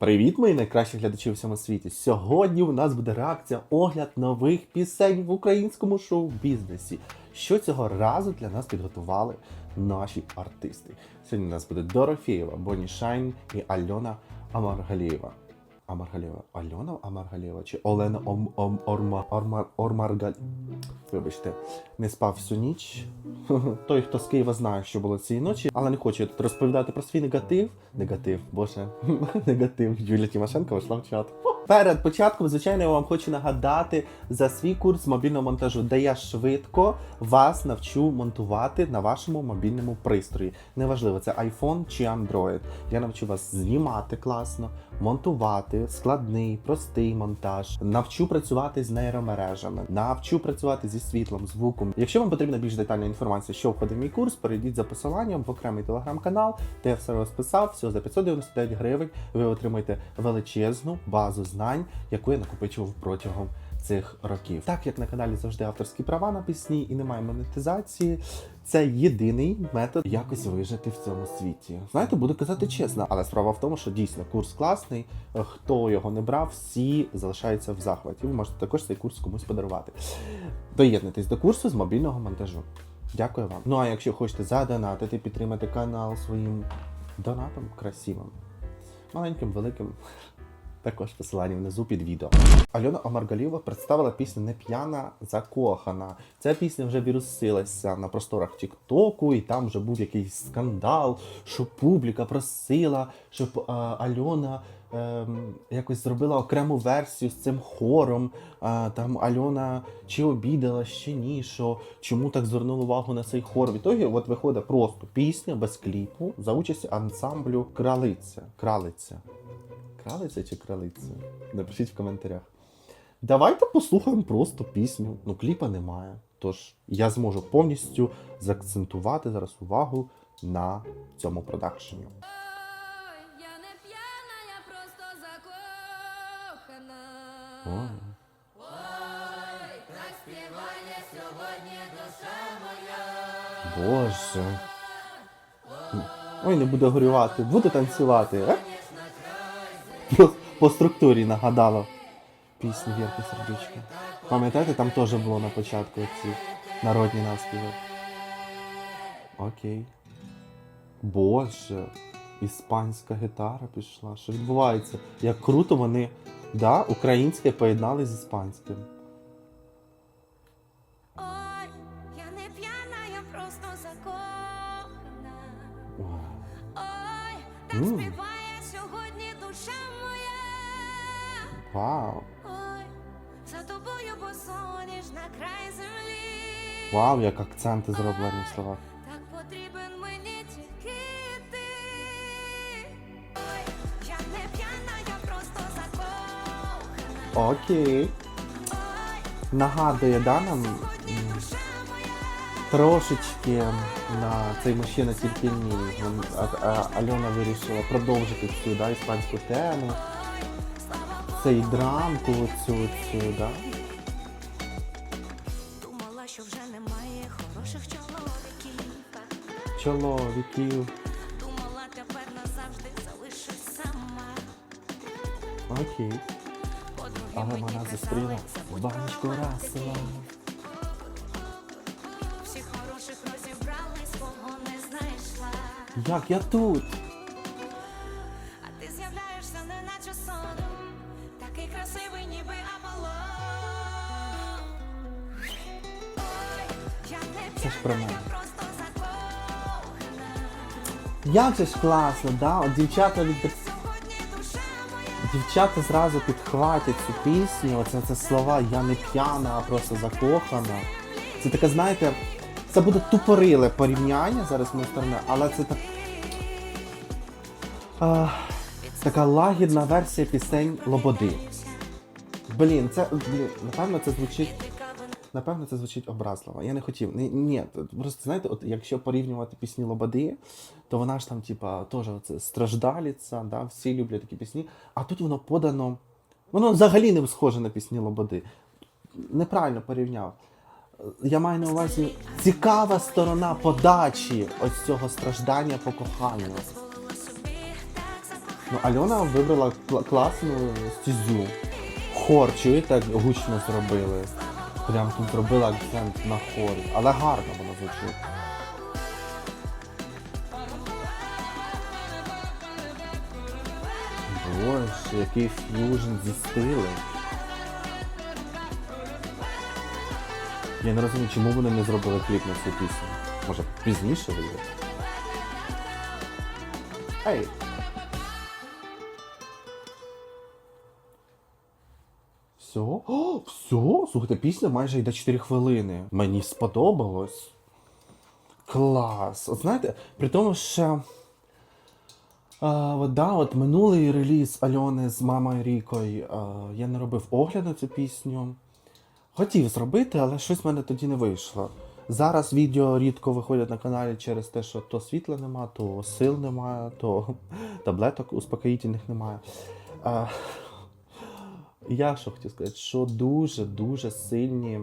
Привіт, мої найкращі глядачі у всьому світі. Сьогодні у нас буде реакція огляд нових пісень в українському шоу-бізнесі. Що цього разу для нас підготували наші артисти. Сьогодні у нас буде Дорофєєва, Бонні Шайн і Альона Амаргалієва. Амаргалєва. Альона Амаргалєва чи Олена Ом, Ом, Орма, Ормар, Ормаргаль. Вибачте, не спав всю ніч. Той, хто з Києва знає, що було цієї ночі, але не хочу розповідати про свій негатив. Негатив, боже, негатив. Юлія Тимошенко вийшла в чат. Перед початком, звичайно, я вам хочу нагадати за свій курс мобільного монтажу, де я швидко вас навчу монтувати на вашому мобільному пристрої. Неважливо, це iPhone чи Android. Я навчу вас знімати класно, монтувати, складний, простий монтаж. Навчу працювати з нейромережами, навчу працювати зі світлом, звуком. Якщо вам потрібна більш детальна інформація, що входить в мій курс, перейдіть за посиланням в окремий телеграм-канал, де я все розписав. Всього за 599 гривень ви отримаєте величезну базу знань, яку я накопичував протягом. Цих років, так як на каналі завжди авторські права на пісні і немає монетизації, це єдиний метод якось вижити в цьому світі. Знаєте, буду казати чесно, але справа в тому, що дійсно курс класний. е, Хто його не брав, всі залишаються в захваті. Ви можете також цей курс комусь подарувати. Доєднуйтесь до курсу з мобільного монтажу. Дякую вам. Ну а якщо хочете задонатити, підтримати канал своїм донатом красивим, маленьким, великим. Також посилання внизу під відео. Альона Омаргаліва представила пісню Не п'яна закохана. Ця пісня вже вірусилася на просторах Тіктоку, і там вже був якийсь скандал, що публіка просила, щоб а, Альона ем, якось зробила окрему версію з цим хором. А, там Альона чи обідала, чи ні, що чому так звернула увагу на цей хор. В ітогі от виходить просто пісня без кліпу за участі ансамблю Кралиця. Кралиця. Кралиця чи кралиця? Напишіть в коментарях. Давайте послухаємо просто пісню. Ну, кліпа немає. Тож я зможу повністю заакцентувати зараз увагу на цьому продакшені. Я не п'яна, я просто закохана. Ой. Так співає сьогодні душа моя. Боже. Ой, не буде горювати, буде танцювати. По, по структурі нагадало пісню Вірки Сердючки. Пам'ятаєте, там теж було на початку ці народні наспіви. Окей. Боже, іспанська гітара пішла. Що відбувається? Як круто вони, да, українське поєднали з іспанським. Ой, я не п'яна, я просто закохана. Ой, так М. Вау. За тобою босоніж на край землі. Вау, як акценти зроблені в словах. Так потрібен мені тільки ти. Ой, я не п'яна, я просто закохана. Окей. Нагадує, да, нам трошечки на цей мужчина тільки ні. Альона вирішила продовжити цю да, іспанську тему. Цей драмку, цю, цю, да. Думала, що вже немає хороших чоловіків. Чоловіків. Думала, тепер назавжди залишусь сама. Окей. Але вона зустріла баночку про расила. Всіх хороших розібрали, свого не знайшла. Як я тут? А ти з'являєшся неначе сон. Такий красивий, ніби Аполлон. Ой, я не Це ж п'яна, я просто закохана. Як же ж класно, да? От дівчата від. Дівчата зразу підхватять цю пісню. Оце це слова Я не п'яна, а просто закохана. Це таке, знаєте, це буде тупориле порівняння зараз з моєї сторони, але це так. Така лагідна версія пісень Лободи. Блін, це блін, напевно це звучить. Напевно, це звучить образливо. Я не хотів. Ні, ні, просто знаєте, от якщо порівнювати пісні Лободи, то вона ж там, типа, теж страждаліця, да, всі люблять такі пісні. А тут воно подано. Воно взагалі не схоже на пісні Лободи. Неправильно порівняв. Я маю на увазі цікава сторона подачі ось цього страждання по коханню. Ну, Альона вибрала кла- класну стезю. Хор, чуєте, як гучно зробили. Прям тут зробила акцент на хорі. Але гарно воно звучить. Боже, який ф'южн зі стилем. Я не розумію, чому вони не зробили кліп на цю пісню. Може, пізніше вийде? Ей! Все? О, все? Слухайте, пісня майже йде 4 хвилини. Мені сподобалось. Клас. От знаєте, при тому, що. А, от, да, от минулий реліз Альони з мамою Рікою. А, я не робив огляд на цю пісню. Хотів зробити, але щось в мене тоді не вийшло. Зараз відео рідко виходять на каналі через те, що то світла нема, то сил немає, то таблеток успокоїтельних немає. А, я що хотів сказати, що дуже-дуже сильні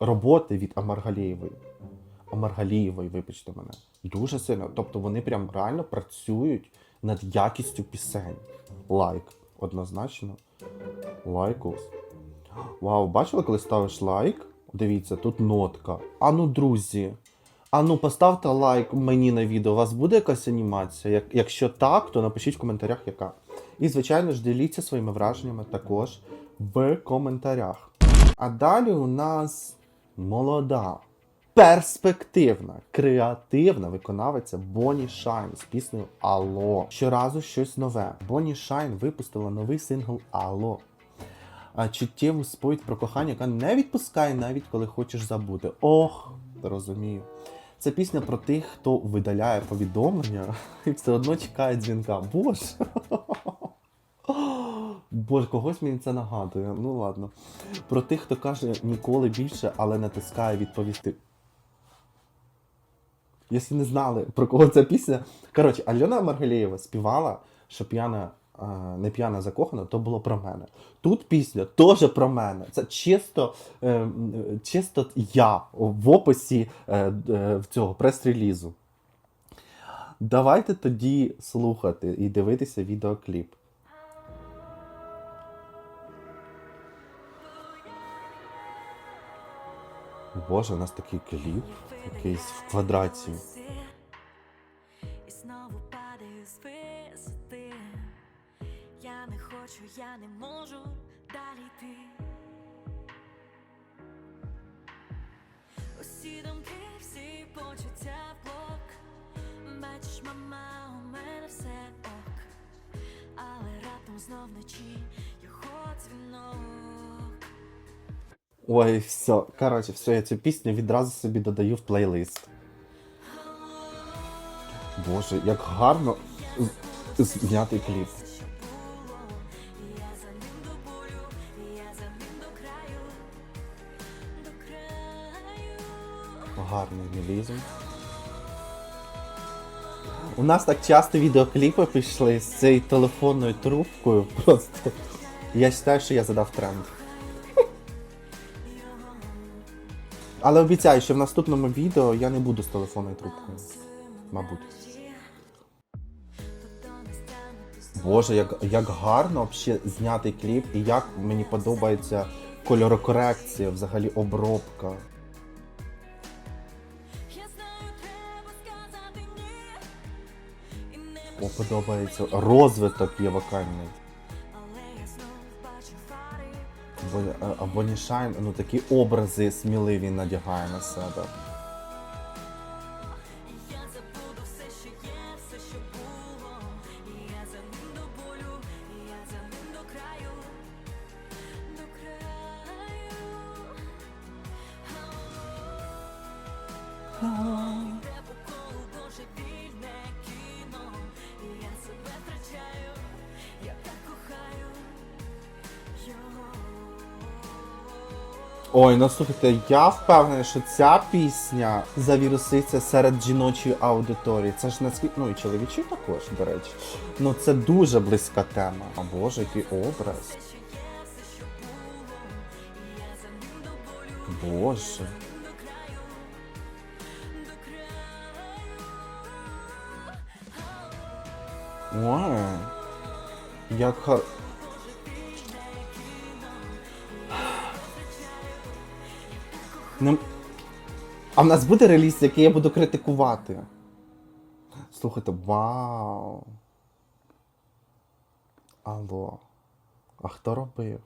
роботи від Амаргалієвої. Омаргалієвої, вибачте мене. Дуже сильно. Тобто вони прям реально працюють над якістю пісень. Лайк. Однозначно. Лайкус. Вау, бачили, коли ставиш лайк? Дивіться, тут нотка. Ану, друзі. Ану, поставте лайк мені на відео. У вас буде якась анімація? Як, якщо так, то напишіть в коментарях, яка. І, звичайно ж, діліться своїми враженнями також в коментарях. А далі у нас молода, перспективна, креативна виконавиця Бонні Шайн з піснею Алло. Щоразу щось нове. Бонні Шайн випустила новий сингл Алло. Чуттєву сповідь про кохання, яка не відпускає навіть коли хочеш забути. Ох, розумію. Це пісня про тих, хто видаляє повідомлення і все одно чекає дзвінка. Боже. Боже, когось мені це нагадує. Ну ладно. Про тих, хто каже ніколи більше, але натискає відповісти. Якщо не знали, про кого ця пісня. Коротше, Альона Маргалєєва співала, що п'яна, не п'яна закохана, то було про мене. Тут пісня теж про мене. Це чисто, е, м, е, чисто я в описі е, е, цього прес-релізу. Давайте тоді слухати і дивитися відеокліп. Боже, у нас такий кліп, якийсь в квадраті. І знову падаю з висоти. Я не хочу, я не можу далі йти. Усі думки, всі почуття в блок. Бачиш, мама, у мене все ок. Але раптом знов вночі його дзвінок. Ой, все. Коротше, все, я цю пісню відразу собі додаю в плейлист. Боже, як гарно знятий кліп. Гарний мілізм. У нас так часто відеокліпи пішли з цією телефонною трубкою. Просто. Я вважаю, що я задав тренд. Але обіцяю, що в наступному відео я не буду з телефонною трубкою. Мабуть. Боже, як, як гарно взагалі знятий кліп, і як мені подобається кольорокорекція, взагалі обробка. О, подобається розвиток є вокальний. Або знов бачу фари. Бо, а- а Бонні Шайн, ну такі образи сміливі надягає на себе. Ой, ну слухайте, я впевнений, що ця пісня завіруситься серед жіночої аудиторії. Це ж наскільки. Ну і чоловічі також, до речі. Ну це дуже близька тема. А боже, який образ. Боже. Ой. Як хар... Не... А в нас буде реліз, який я буду критикувати. Слухайте, вау. Алло. А хто робив?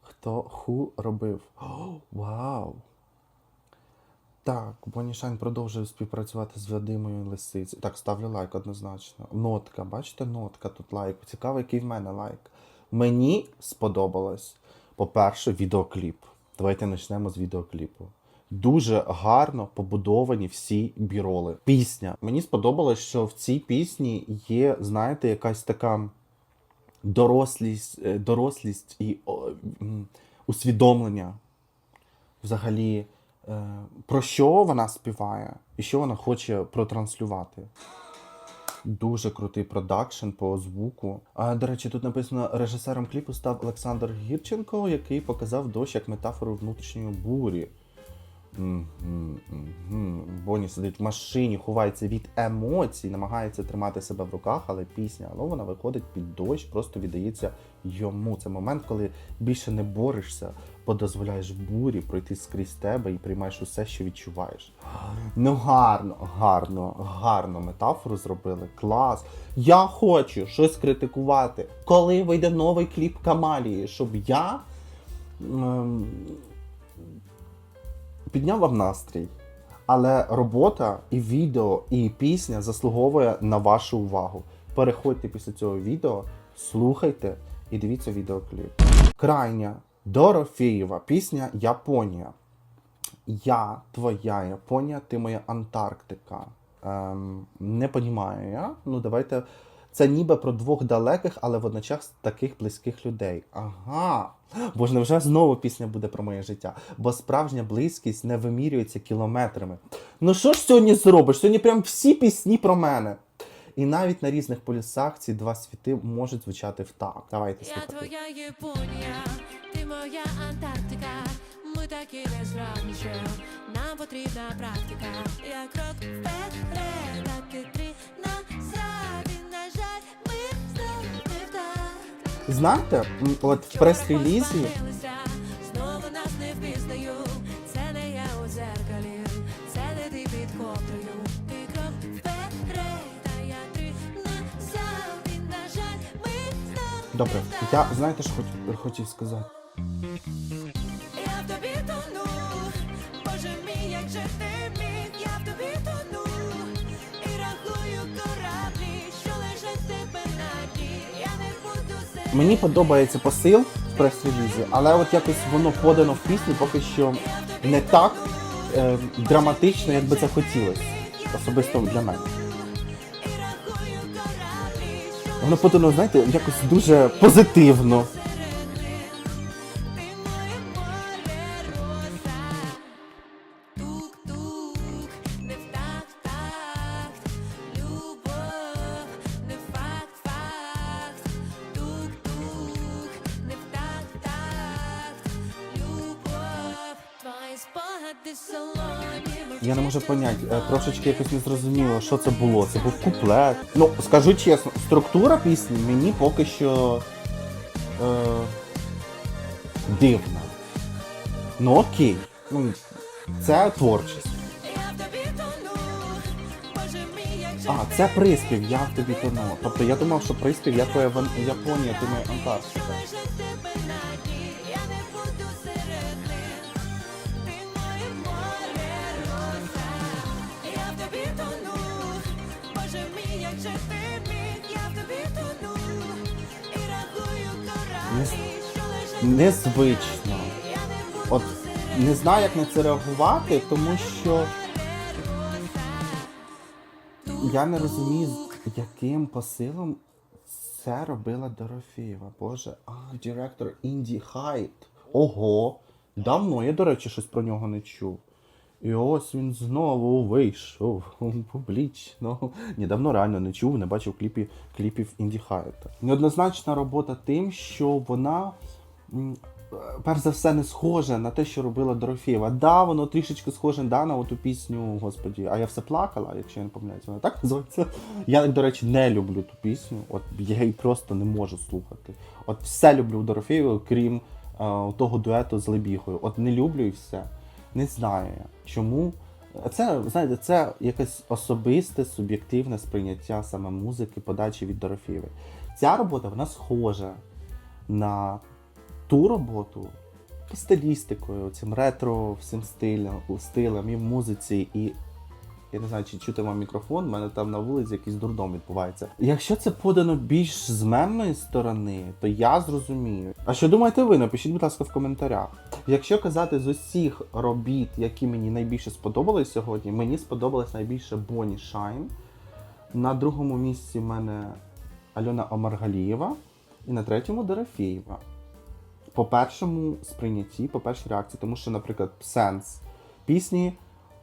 Хто ху робив? О, вау. Так, Бонішайн продовжує співпрацювати з Вадимою Лисицею. Так, ставлю лайк однозначно. Нотка, бачите, нотка тут лайк. Цікаво, який в мене лайк. Мені сподобалось, по-перше, відеокліп. Давайте почнемо з відеокліпу. Дуже гарно побудовані всі біроли. Пісня. Мені сподобалось, що в цій пісні є, знаєте, якась така дорослість, е, дорослість і усвідомлення взагалі, е, про що вона співає і що вона хоче протранслювати. Дуже крутий продакшн по звуку. А до речі, тут написано режисером кліпу став Олександр Гірченко, який показав дощ як метафору внутрішньої бурі. Мгм, мгм. Боні сидить в машині, ховається від емоцій, намагається тримати себе в руках, але пісня але вона виходить під дощ, просто віддається йому. Це момент, коли більше не борешся, бо дозволяєш бурі пройти скрізь тебе і приймаєш усе, що відчуваєш. Ну гарно, гарно, гарно метафору зробили. Клас. Я хочу щось критикувати. Коли вийде новий кліп Камалії, щоб я. ем, підняв вам настрій. Але робота і відео, і пісня заслуговує на вашу увагу. Переходьте після цього відео, слухайте і дивіться відеокліп. Крайня Дорофєєва пісня Японія. Я твоя Японія, ти моя Антарктика. Ем, не понімаю я. Ну, давайте. Це ніби про двох далеких, але водночас таких близьких людей. Ага. Бо ж невже знову пісня буде про моє життя? Бо справжня близькість не вимірюється кілометрами. Ну що ж сьогодні зробиш? Сьогодні прям всі пісні про мене. І навіть на різних полюсах ці два світи можуть звучати в так. Давайте Я твоя Японія, моя Антарктика. Ми такі незграбні, що нам потрібна практика. Я крок вперед, так і три назад. І, на жаль, ми знов не вдах. Знаєте, от в прес-релізі Знову нас не впізнаю. Це не я у зеркалі, це не ти під ковдрою. Ти крок вперед, а я три назад. І, на жаль, ми знов Добре, я знаєте, що хотів сказати? Мені подобається посил в прес-релізі, але от якось воно подано в пісні поки що не так е, драматично, як би це хотілося. Особисто для мене. Воно подано, знаєте, якось дуже позитивно. Я не можу поняти, е, трошечки якось не зрозуміло, що це було. Це був куплет. Ну, скажу чесно, структура пісні мені поки що е, дивна. Ну окей. Ну, це творчість. Як А, це приспів, я в тобі тону. Тобто я думав, що приспів, я твоя Ван- Японія, ти моя Антарктика. Незвично. Не От не знаю, як на це реагувати, тому що я не розумію, з яким посилом це робила Дорофєєва. Боже, а, директор Інді Хайт. Ого! Давно я, до речі, щось про нього не чув. І ось він знову вийшов публічно. Ні, давно реально не чув, не бачив кліпі, кліпів Інді Хайта. Неоднозначна робота тим, що вона перш за все, не схоже на те, що робила Дорофєєва. Да, воно трішечки схоже да, на оту пісню, господі, а я все плакала, якщо я не помиляюсь, вона так називається. Я, до речі, не люблю ту пісню. От я її просто не можу слухати. От все люблю у Дорофєєвої, крім е, того дуету з Лебігою. От не люблю і все. Не знаю. Чому? Це, знаєте, це якесь особисте, суб'єктивне сприйняття саме музики, подачі від Дорофєєвої. Ця робота вона схожа на ту роботу і стилістикою, цим ретро, всім стилем, стилем і в музиці, і я не знаю, чи чути вам мікрофон, у мене там на вулиці якийсь дурдом відбувається. Якщо це подано більш з мемної сторони, то я зрозумію. А що думаєте ви? Напишіть, будь ласка, в коментарях. Якщо казати з усіх робіт, які мені найбільше сподобались сьогодні, мені сподобалась найбільше Бонні Шайн. На другому місці в мене Альона Омаргалієва. І на третьому Дорофєєва. По першому сприйнятті, по першій реакції, тому що, наприклад, сенс пісні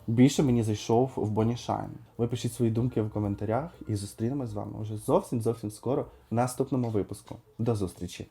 більше мені зайшов в Бонні Шайн. Ви пишіть свої думки в коментарях і зустрінемось з вами вже зовсім зовсім скоро в наступному випуску. До зустрічі!